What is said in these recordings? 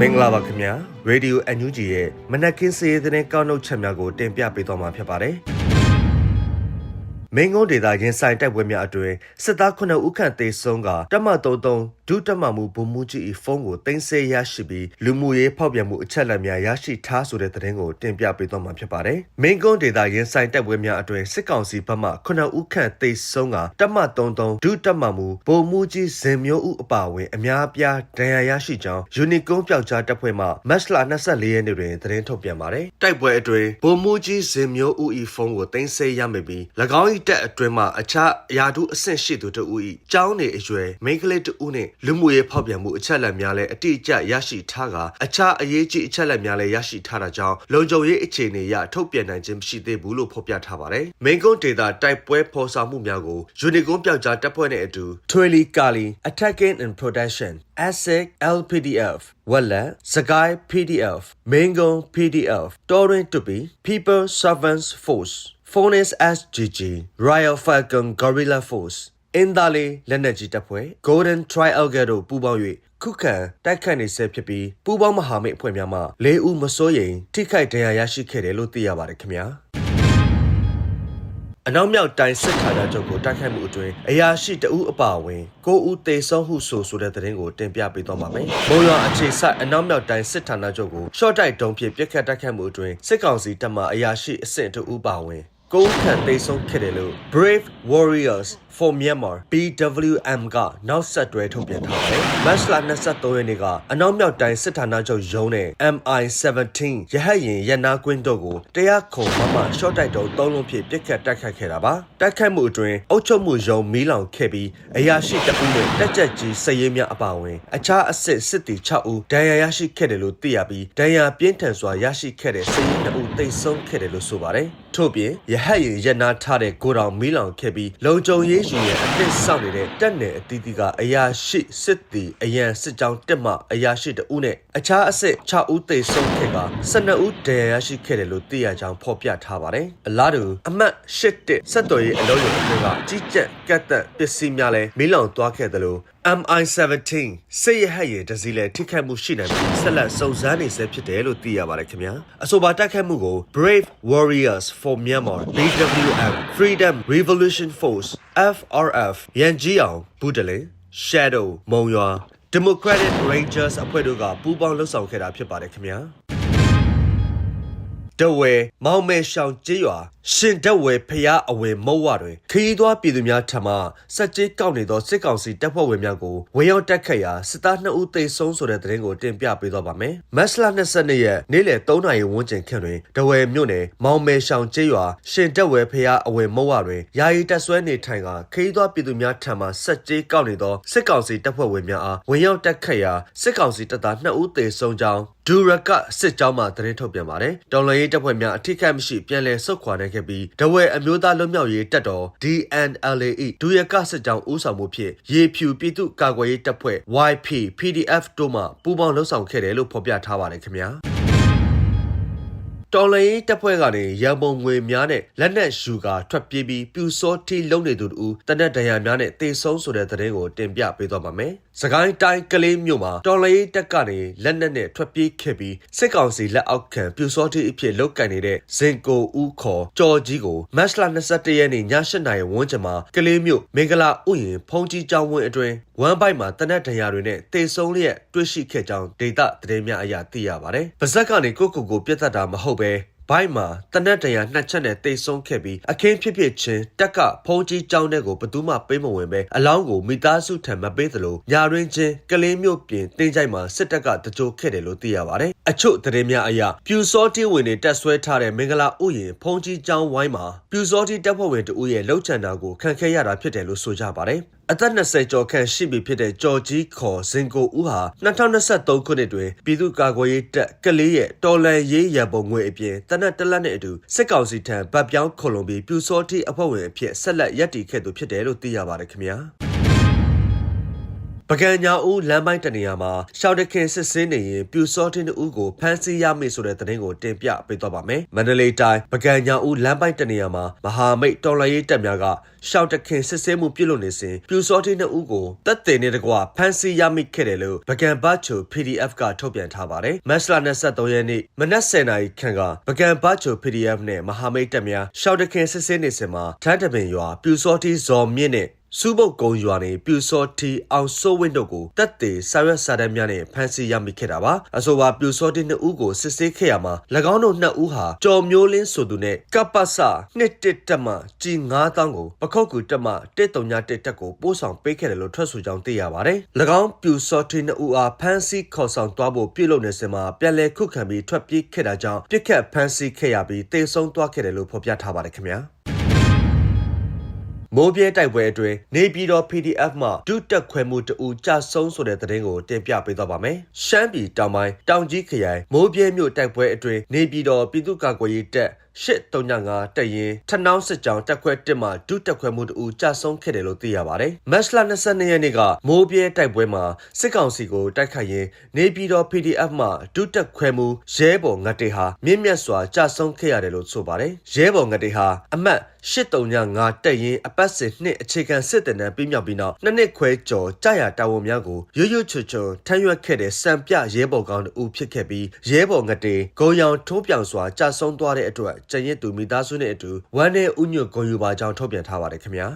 မင်္ဂလာပါခင်ဗျာရေဒီယိုအန်ယူဂျီရဲ့မနက်ခင်းစီးရီးသတင်းကောက်နှုတ်ချက်များကိုတင်ပြပေးသွားမှာဖြစ်ပါတယ် မင်းကုန်းဒေသရင်ဆိုင်တိုက်ပွဲများအတွင်းစစ်သား9ဦးခန့်သေဆုံးကတမ33ဒုတမမှုဗိုလ်မှူးကြီး၏ဖုန်းကိုတင်ဆက်ရရှိပြီးလူမှုရေးဖောက်ပြန်မှုအချက်အလက်များရရှိထားဆိုတဲ့သတင်းကိုတင်ပြပေးသွားမှာဖြစ်ပါတယ်မင်းကုန်းဒေသရင်ဆိုင်တိုက်ပွဲများအတွင်းစစ်ကောင်စီဘက်မှ9ဦးခန့်သေဆုံးကတမ33ဒုတမမှုဗိုလ်မှူးကြီးဇင်မျိုးဦးအပါအဝင်အများအပြားဒဏ်ရာရရှိကြောင်းယူနီကွန်ပျောက်ကြားတပ်ဖွဲ့မှမတ်လ24ရက်နေ့တွင်သတင်းထုတ်ပြန်ပါတယ်တိုက်ပွဲအတွင်းဗိုလ်မှူးကြီးဇင်မျိုးဦး၏ဖုန်းကိုတင်ဆက်ရမိပြီး၎င်း၏တပ်အတွင်းမှအခြားယာတုအဆင့်ရှိသူတို့၏ကျောင်းနေအရွယ်မိန်းကလေးတဦးနှင့်လူမှုရေးဖောက်ပြန်မှုအချက်အလက်များလည်းအတိအကျရရှိထားကအခြားအရေးကြီးအချက်အလက်များလည်းရရှိထားတာကြောင့်လုံခြုံရေးအခြေအနေအရထုတ်ပြန်နိုင်ခြင်းမရှိသေးဘူးလို့ဖော်ပြထားပါတယ်။မိန်ကွန်းဒေတာတိုက်ပွဲဖော်ဆောင်မှုများကိုယူနီကွန်ပျောက်ကြားတပ်ဖွဲ့နဲ့အတူ Twilly Kali Attacking and Protection ASIC LPDF ဝက်လက်စကိုင်း PDF မင်းကုန်း PDF တော်ရင်တူပီ People Servants Force Phoenix SGG Royal Falcon Guerrilla Force အင်ဒါလီလက်နက်ကြီးတပ်ဖွဲ့ Golden Triangle တို့ပူးပေါင်း၍ခုခံတိုက်ခိုက်နေဆဲဖြစ်ပြီးပူးပေါင်းမဟာမိတ်အဖွဲ့များမှ၄ဦးမစိုးရိမ်ထိခိုက်ဒဏ်ရာရရှိခဲ့တယ်လို့သိရပါတယ်ခင်ဗျာအနောက်မြောက်တိုင်းစစ်ဌာနချုပ်ကိုတိုက်ခိုက်မှုအတွင်းအရာရှိတအူးအပါအဝင်၉ဦးသေဆုံးဟုဆိုဆိုတဲ့သတင်းကိုတင်ပြပေးသွားပါမယ်။မုံရွာအခြေစိုက်အနောက်မြောက်တိုင်းစစ်ဌာနချုပ်ကိုရှော့တိုက်တုံးဖြင့်ပြစ်ခတ်တိုက်ခိုက်မှုအတွင်းစစ်ကောင်စီတပ်မှအရာရှိအဆင့်တအူးပါဝင် ကိုခန့်သိဆုံးခဲ့တယ်လို့ Brave Warriors for Myanmar BWM ကနောက်ဆက်တွဲထုတ်ပြန်ထားပါတယ်။မတ်လ23ရက်နေ့ကအနောက်မြောက်တိုင်းစစ်ဌာနချုပ်ရုံးနဲ့ MI17 ရဟတ်ရင်ရနာကွင်းတို့ကိုတရားခုံမမရှော့တိုက်တုံးသုံးလုံးဖြင့်ပြစ်ခတ်တိုက်ခိုက်ခဲ့တာပါ။တိုက်ခိုက်မှုအတွင်းအုပ်ချုပ်မှုရုံးမီးလောင်ခဲ့ပြီးအရာရှိတအုပ်နဲ့တက်ကြက်ကြီးစရေးများအပါအဝင်အခြားအစ်စ်စစ်တီ6ဦးဒဏ်ရာရရှိခဲ့တယ်လို့သိရပြီးဒဏ်ရာပြင်းထန်စွာရရှိခဲ့တဲ့စရေး2ဦးတိတ်ဆုံးခဲ့တယ်လို့ဆိုပါတယ်။ ထို့ပြင်ရဟတ်ရင်ရနာထားတဲ့ကိုတောင်မီးလောင်ခဲ့ပြီးလုံခြုံရေးယူရဲ့အသစ်ဆောက်နေတဲ့တက်နယ်အသီးသီးကအရာရှိစစ်တီအရန်စစ်ကြောင်းတက်မှအရာရှိတဦးနဲ့အခြားအစ်စ်6ဦးသေဆုံးခဲ့က12ဦးဒဏ်ရာရရှိခဲ့တယ်လို့သိရကြောင်းဖော်ပြထားပါတယ်။အလားတူအမှတ်8တက်ဆက်တော်ရေးအလုံးရုံအတွင်းကကြီးကြပ်ကတ်တက်ပစ္စည်းများလည်းမီးလောင်သွားခဲ့တယ်လို့ MI17 စစ်ရဟတ်ရဲ့တစည်းလဲထိခိုက်မှုရှိနိုင်ပြီးဆက်လက်စုံစမ်းနေဆဲဖြစ်တယ်လို့သိရပါတယ်ခင်ဗျာအဆိုပါတိုက်ခိုက်မှုကို Brave Warriors for Myanmar BWM Freedom Revolution Force FRF ရန်ကြီးအောင်ဘူတလင် Shadow မုံရွာ Democratic Rangers အဖွဲ့တို့ကပူးပေါင်းလှုပ်ဆောင်ခဲ့တာဖြစ်ပါတယ်ခင်ဗျာ တဝဲမောင်မဲရှောင်ကျေးရွာရှင်တဝဲဖျားအဝယ်မုတ်ဝတွင်ခရီးသွားပြည်သူများထံမှစက်ကြီးကောက်နေသောစစ်ကောင်စီတပ်ဖွဲ့ဝင်များကိုဝေရောက်တက်ခတ်ရာစစ်သား2ဦးသေဆုံးဆိုတဲ့သတင်းကိုတင်ပြပေးသွားပါမယ်။မတ်လ22ရက်နေ့လယ်3နာရီဝန်းကျင်ခန့်တွင်တဝဲမြို့နယ်မောင်မဲရှောင်ကျေးရွာရှင်တဝဲဖျားအဝယ်မုတ်ဝတွင်ယာယီတပ်ဆွဲနေထိုင်ကခရီးသွားပြည်သူများထံမှစက်ကြီးကောက်နေသောစစ်ကောင်စီတပ်ဖွဲ့ဝင်များအားဝေရောက်တက်ခတ်ရာစစ်ကောင်စီတပ်သား2ဦးသေဆုံးကြောင်း ဒူရကစစ်ကြောင်းမှသတင်းထုတ်ပြန်ပါတယ်။တော်လှန်ရေးတပ်ဖွဲ့များအထိခိုက်မရှိပြန်လည်ဆုတ်ခွာနိုင်ခဲ့ပြီးဒဝဲအမျိုးသားလွတ်မြောက်ရေးတပ်တော် DNLA ဒူရကစစ်ကြောင်းဦးဆောင်မှုဖြင့်ရေဖြူပြည်သူ့ကာကွယ်ရေးတပ်ဖွဲ့ YP PDF တို့မှပူးပေါင်းလှုပ်ဆောင်ခဲ့တယ်လို့ဖော်ပြထားပါတယ်ခင်ဗျာ။တော်လရင်တပ်ဖွဲ့ကနေရန်ပုံငွေများနဲ့လက်နက်ယူကာထွက်ပြေးပြီးပြူစောတီလုံးနေသူတို့တနက်ဒဏ်ရာများနဲ့တေဆုံးဆိုတဲ့သတင်းကိုတင်ပြပေးသွားပါမယ်။ စကိုင်းတိုင်းကလေးမြို့မှာတော်လရင်တပ်ကနေလက်နက်နဲ့ထွက်ပြေးခဲ့ပြီးစစ်ကောင်စီလက်အောက်ခံပြူစောတီအဖြစ်လုတ်ကန်နေတဲ့ဇင်ကိုဦးခေါ်ကြော်ကြီးကိုမတ်လ21ရက်နေ့ည8နာရီဝန်းကျင်မှာကလေးမြို့မင်္ဂလာဥယျာဉ်ဖုန်ကြီးကျောင်းဝင်းအတွင်းဝမ်ဘိုက်မှာတနက်ဒဏ်ရာတွေနဲ့တေဆုံးလျက်တွေ့ရှိခဲ့ကြောင်းဒေတာသတင်းများအရသိရပါတယ်။ပါဇက်ကနေကိုကိုကိုပြတ်သက်တာမဟုတ်ပဲ ဘိုက်မှာတနက်တရာနှစ်ချက်နဲ့တိတ်ဆုံးခဲ့ပြီးအခင်းဖြစ်ဖြစ်ချင်းတက်ကဖုံးကြီးကျောင်းတဲ့ကိုဘသူမှပေးမဝင်ပဲအလောင်းကိုမိသားစုထံမပေးသလိုညာရင်းချင်းကလင်းမြို့ပြင်တင်းကြိုက်မှာစစ်တပ်ကတကြိုခဲ့တယ်လို့သိရပါတယ်အချို့သတင်းများအရပြူစောတီဝင်တွေတက်ဆွဲထားတဲ့မင်္ဂလာဥယျာဉ်ဖုံးကြီးကျောင်းဝိုင်းမှာပြူစောတီတပ်ဖွဲ့ဝင်တဦးရဲ့လှုပ်ချန်တာကိုခံခဲ့ရတာဖြစ်တယ်လို့ဆိုကြပါတယ် အသက်20ကျော်ခန့်ရှိပြီဖြစ်တဲ့ကြော်ကြီးခေါ်ဇင်ကိုဦးဟာ2023ခုနှစ်တွင်ပြည်သူ့ကာကွယ်ရေးတပ်ကလေးရဲ့တော်လန်ရေးရန်ပုံငွေအပြင်တနက်တလက်နဲ့အတူစစ်ကောင်စီထံဗတ်ပြောင်းခုံလုံပြီးပြူစောတိအဖွဲ့ဝင်အဖြစ်ဆက်လက်ရပ်တည်ခဲ့သူဖြစ်တယ်လို့သိရပါတယ်ခင်ဗျာ ပကံညာဦးလမ်းပိုင်းတနေရာမှာရှောက်တခင်စစ်စင်းနေရင်ပြူစောထင်းတူကိုဖမ်းဆီးရမိဆိုတဲ့သတင်းကိုတင်ပြပေးသွားပါမယ်။မန္တလေးတိုင်းပကံညာဦးလမ်းပိုင်းတနေရာမှာမဟာမိတ်တော်လှန်ရေးတပ်များကရှောက်တခင်စစ်စင်းမှုပြုလုပ်နေစဉ်ပြူစောထင်းတူကိုတပ်တင်နေတကွဖမ်းဆီးရမိခဲ့တယ်လို့ပကံဘတ်ချို PDF ကထုတ်ပြန်ထားပါတယ်။မတ်လ23ရက်နေ့မနက်10:00နာရီခန့်ကပကံဘတ်ချို PDF နဲ့မဟာမိတ်တပ်များရှောက်တခင်စစ်စင်းနေစဉ်မှာထန်းတပင်ရွာပြူစောထီဇော်မြင့်နဲ့ စူးပုတ်ကုံရွာနေပြူစောတီအောင်စိုးဝင်းတို့ကိုတက်သေးဆာရွက်စာတမ်းများနဲ့ဖမ်းဆီးရမိခဲ့တာပါအဆိုပါပြူစောတီနှစ်ဦးကိုစစ်ဆေးခဲ့ရမှာ၎င်းတို့နှစ်ဦးဟာကြော်မျိုးလင်းဆိုသူနဲ့ကပ္ပစနှစ်တစ်တက်မှကြီး9000ကိုပခုတ်ကူတက်မှတစ်တုံညာတစ်တက်ကိုပို့ဆောင်ပေးခဲ့တယ်လို့ထွက်ဆိုကြောင်းသိရပါတယ်၎င်းပြူစောတီနှစ်ဦးအားဖမ်းဆီးခေါ်ဆောင်သွားဖို့ပြုလုပ်နေစဉ်မှာပြန်လည်ခုခံပြီးထွက်ပြေးခဲ့တာကြောင့်ပြစ်ခတ်ဖမ်းဆီးခဲ့ရပြီးတေဆုံးသွားခဲ့တယ်လို့ဖော်ပြထားပါတယ်ခင်ဗျာ မိုးပြဲတိုက်ပွဲအတွင်းနေပြည်တော် PDF မှဒုတက်ခွဲမှုတူကြဆုံးဆိုတဲ့သတင်းကိုတင်ပြပေးသွားပါမယ်။ရှမ်းပြည်တောင်ပိုင်းတောင်ကြီးခရိုင်မိုးပြဲမြို့တိုက်ပွဲအတွင်းနေပြည်တော်ပြည်သူ့ကာကွယ်ရေးတပ် 835တက်ရင်ထနောင်းစစ်ကြောင်တက်ခွဲ1မှာဒုတက်ခွဲမှုတူကြဆုံးခဲ့တယ်လို့သိရပါတယ်။မတ်လ22ရက်နေ့ကမိုးပြဲတိုက်ပွဲမှာစစ်ကောင်စီကိုတိုက်ခိုက်ရင်နေပြည်တော် PDF မှဒုတက်ခွဲမှုရဲဘော်ငတ်တေဟာမြင့်မြတ်စွာကြဆုံးခဲ့ရတယ်လို့ဆိုပါတယ်။ရဲဘော်ငတ်တေဟာအမတ်835တက်ရင်အပတ်စဉ်နှစ်အခြေခံစစ်တပ်နဲ့ပြီးမြောက်ပြီးနောက်နှစ်နှစ်ခွဲကျော်ကြာရတာဝန်များကိုရွရွချွချွထမ်းရွက်ခဲ့တဲ့စံပြရဲဘော်ကောင်းတူဖြစ်ခဲ့ပြီးရဲဘော်ငတေဂုံရောင်ထိုးပြောင်စွာကြာဆုံးသွားတဲ့အတွက်ကျန်ရစ်သူမိသားစုနဲ့အတူဝမ်းနဲ့ဥညွတ်ဂုံယူပါကြောင်းထုတ်ပြန်ထားပါတယ်ခင်ဗျာ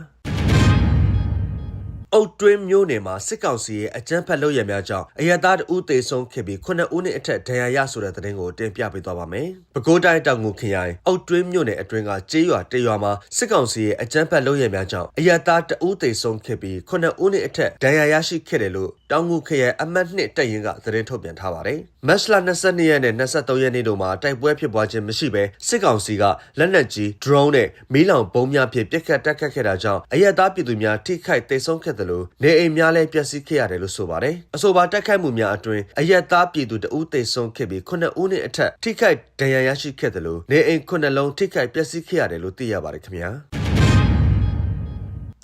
အုတ်တွင်းမျိုးနယ်မှာစစ်ကောင်စီရဲ့အကြမ်းဖက်လုပ်ရများကြောင့်အရသားတဦးသေဆုံးခဲ့ပြီး9ဦးနဲ့အထက်ဒဏ်ရာရဆိုတဲ့သတင်းကိုတင်ပြပေးသွားပါမယ်။ပဲခူးတိုင်းတောင်ငူခရိုင်အုတ်တွင်းမျိုးနယ်အတွင်းကကျေးရွာတရွာမှာစစ်ကောင်စီရဲ့အကြမ်းဖက်လုပ်ရများကြောင့်အရသားတဦးသေဆုံးခဲ့ပြီး9ဦးနဲ့အထက်ဒဏ်ရာရရှိခဲ့တယ်လို့ တောင်ငူခရိုင်အမှတ်2တပ်ရင်းကသတင်းထုတ်ပြန်ထားပါတယ်။မတ်လ22ရက်နဲ့23ရက်နေ့တို့မှာတိုက်ပွဲဖြစ်ပွားခြင်းမရှိဘဲစစ်ကောင်စီကလက်နက်ကြီး drone နဲ့မီးလောင်ပုံးများဖြင့်ပစ်ခတ်တက်ခတ်ခဲ့တာကြောင့်အရသားပြည်သူများထိခိုက်ဒေဆုံးခဲ့တယ်လို့နေအိမ်များလည်းပျက်စီးခဲ့ရတယ်လို့ဆိုပါတယ်။အဆိုပါတိုက်ခိုက်မှုများအတွင်းအရက်သားပြည်သူတဦးသေဆုံးခဲ့ပြီး9ဦးနဲ့အထက်ထိခိုက်ဒဏ်ရာရရှိခဲ့တယ်လို့နေအိမ်9လုံးထိခိုက်ပျက်စီးခဲ့ရတယ်လို့သိရပါတယ်ခင်ဗျာ။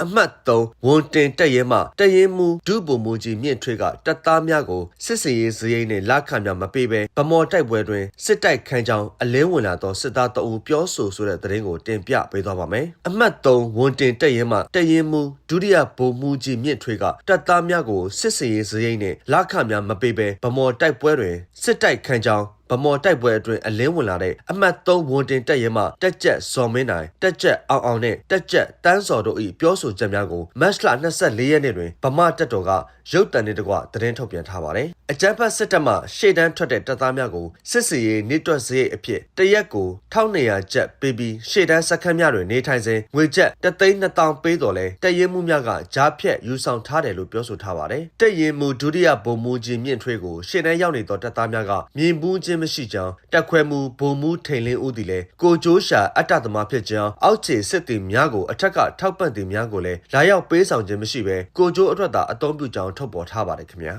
အမှတ်3ဝန်တင်တက်ရဲမှတက်ရဲမှုဒုဗိုလ်မှူးကြီးမြင့်ထွေးကတပ်သားများကိုစစ်စင်ရေးစရိတ်နဲ့လက်ခံများမပေးဘဲဗမော်တိုက်ပွဲတွင်စစ်တိုက်ခန်းချောင်းအလင်းဝင်လာသောစစ်သားတအုပ်ပြောဆိုဆိုတဲ့သတင်းကိုတင်ပြပေးသွားပါမယ်။အမှတ်3ဝန်တင်တက်ရဲမှတက်ရဲမှုဒုတိယဗိုလ်မှူးကြီးမြင့်ထွေးကတပ်သားများကိုစစ်စင်ရေးစရိတ်နဲ့လက်ခံများမပေးဘဲဗမော်တိုက်ပွဲတွင်စစ်တိုက်ခန်းချောင်းဗမော်တိုက်ပွဲအတွင်းအလင်းဝင်လာတဲ့အမှတ်3ဝန်တင်တက်ရဲမှတက်ကြက်ဇော်မင်းနိုင်တက်ကြက်အောင်အောင်နဲ့တက်ကြက်တန်းစော်တို့၏ပြောဆိုချက်များကိုမတ်လ24ရက်နေ့တွင်ဗမာတက်တော်ကရုတ်တံနေတကွသတင်းထုတ်ပြန်ထားပါတယ်။အကြမ်းဖက်စစ်တပ်မှရှေ့တန်းထွက်တဲ့တပ်သားများကိုစစ်စီရေးနေတွက်စရိတ်အဖြစ်တရက်ကို1200ကျပ်ပေးပြီးရှေ့တန်းစခန်းများတွင်နေထိုင်စဉ်ငွေကျပ်3,000ပေးတော်လဲတရင်မှုများကကြားဖြတ်ယူဆောင်ထားတယ်လို့ပြောဆိုထားပါတယ်။တရင်မှုဒုတိယဗိုလ်မှူးကြီးမြင့်ထွေးကိုရှေ့တန်းရောက်နေသောတပ်သားများကမြင်ဘူးချင်းမရှိကြောင်းတက်ခွဲမှုဗိုလ်မှူးထိန်လင်းဦးသည်လည်းကိုကျိုးရှာအတ္တသမားဖြစ်ကြောင်းအောက်ခြေစစ်သည်များကိုအထက်ကထောက်ပံ့သည်များကိုလည်းလာရောက်ပေးဆောင်ခြင်းမရှိဘဲကိုကျိုးအတွက်သာအသုံးပြုကြောင်းထုတ်ပေါ်ထားပါတယ်ခင်ဗျာ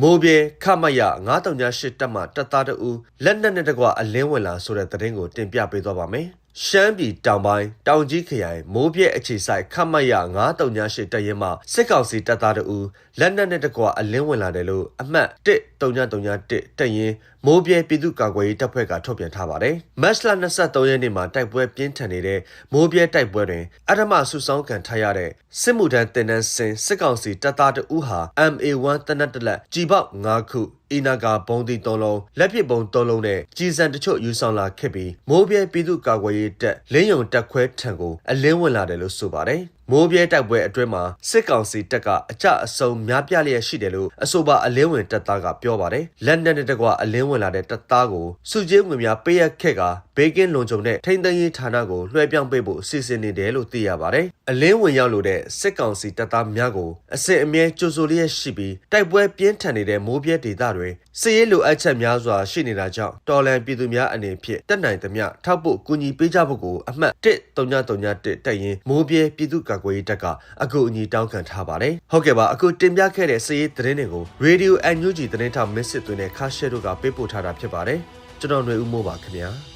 မိုးပြေခမရ9388တက်မှတက်သားတူလက်နက်နဲ့တကွအလင်းဝင်လာဆိုတဲ့သတင်းကိုတင်ပြပေးသွားပါမယ် ရှမ်းပြည်တောင်ပိုင်းတောင်ကြီးခရိုင်မိုးပြက်အခြေဆိုင်ခမရ9388တပ်ရင်းမှစစ်ကောင်စီတပ်သားတို့လက်နက်နဲ့တကွအလင်းဝင်လာတယ်လို့အမှတ်1331တပ်ရင်းမိုးပြဲပြည်သူ့ကာကွယ်ရေးတပ်ဖွဲ့ကထုတ်ပြန်ထားပါတယ်။မတ်လ23ရက်နေ့မှာတိုက်ပွဲပြင်းထန်နေတဲ့မိုးပြဲတိုက်ပွဲတွင်အထမဆုဆောင်းခံထားရတဲ့စစ်မှုထမ်းတင်နန်းစင်စစ်ကောင်စီတပ်သားတဦးဟာ MA1 တနက်တလက်ကြီးပေါက်9ခု အီနာကာဘုံတီ3လုံးလက်ပစ်ဘုံ3လုံးနဲ့ကြီးစံတချို့ယူဆောင်လာခဲ့ပြီးမိုးပြဲပြည်သူ့ကာကွယ်ရေးတပ်လင်းယုံတပ်ခွဲထံကိုအလင်းဝင်လာတယ်လို့ဆိုပါတယ်။မိုးပြဲတိုက်ပွဲအတွင်းမှာစစ်ကောင်စီတပ်ကအကြအဆုံများပြလျက်ရှိတယ်လို့အဆိုပါအလင်းဝင်တပ်သားကပြောပါတယ်။လက်နက်နဲ့တကွအလင်းဝင်လာတဲ့တပ်သားကိုစုကျင်းငွေများပေးရခဲ့ကဘေကင်းလုံခြုံတဲ့ထိန်းသိမ်းရေးဌာနကိုလွှဲပြောင်းပေးဖို့စီစဉ်နေတယ်လို့သိရပါတယ်။အလင်းဝင်ရောက်လို့တဲ့စစ်ကောင်စီတပ်သားများကိုအစစ်အမြဲကြိုဆိုလျက်ရှိပြီးတိုက်ပွဲပြင်းထန်နေတဲ့မိုးပြဲဒေသတွေစစ်ရေးလိုအပ်ချက်များစွာရှိနေတာကြောင့်တော်လန်ပြည်သူများအနေဖြင့်တက်နိုင်သမျှထောက်ဖို့ကူညီပေးကြဖို့ကိုအမှတ်13331တက်ရင်မိုးပြဲပြည်သူ့ကာကွယ်ရေးတပ်ကအကူအညီတောင်းခံထားပါတယ်။ဟုတ်ကဲ့ပါအခုတင်ပြခဲ့တဲ့စစ်ရေးသတင်းတွေကို Radio NUG သတင်းထောက်မစ်စစ်သွင်းတဲ့ခါရှဲတို့ကပေးပို့ထားတာဖြစ်ပါတယ်။ကျွန်တော်ຫນွေဦးမိုးပါခင်ဗျာ။